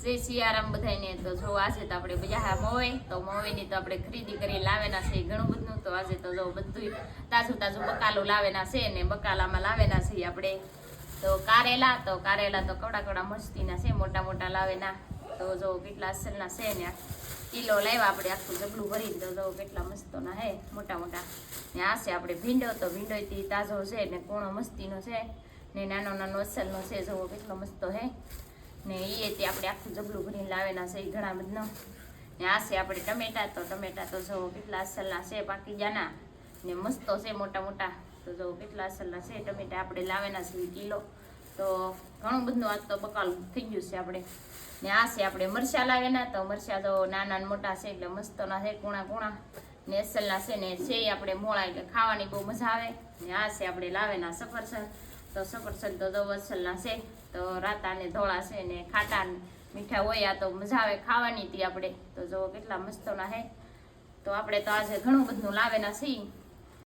શ્રી સિયારામ બધાને તો જો આજે તો આપણે બધા મોવે તો મોયની તો આપણે ખરીદી કરી લાવેના છે ઘણું બધું. તો આજે તો જો બધું તાજું તાજું બકાલું લાવેના છે ને બકાલામાં લાવેના છે આપણે. તો કારેલા તો કારેલા તો કવડા કવડા મસ્તીના છે, મોટા મોટા લાવેના. તો જો કેટલા અસલના છે ને કિલો લાવ્યા આપણે આખું જબલું ભરીને તો જો કેટલા મસ્તોના હે મોટા મોટા. ને આ છે આપણે ભીંડો, તો ભીંડોથી તાજો છે ને કૂણો મસ્તીનો છે ને નાનો નાનો અસલનો છે જોવો કેટલો મસ્તો હે ને એ તે આપણે આખું જબલું ભરીને લાવેલા છે એ ઘણા બધા. ને આ છે આપણે ટમેટા, તો ટમેટા તો જો કેટલા અસલના છે પાકી જાના ને મસ્તો છે મોટા મોટા. તો જો કેટલા અસલના છે ટમેટા આપણે લાવેલા છે કિલો. તો ઘણું બધું આજ તો બકાલ થઈ ગયું છે આપણે. ને આ છે આપણે મરચા લાવેલા, તો મરચા તો નાના મોટા છે એટલે મસ્તોના છે કુણા કુણા. ને અસલના છે ને છે આપણે મોળા એટલે ખાવાની બહુ મજા આવે. ને આ છે આપણે લાવેલા સફરસન. તો સફરસન તો દવ અસલના છે. તો રાતા ને ધોળા છે ને ખાટા મીઠા હોય આ તો મજા આવે ખાવાની હતી આપણે. તો જો કેટલા મસ્તોના હે. તો આપણે તો આજે ઘણું બધું લાવેલા છીએ.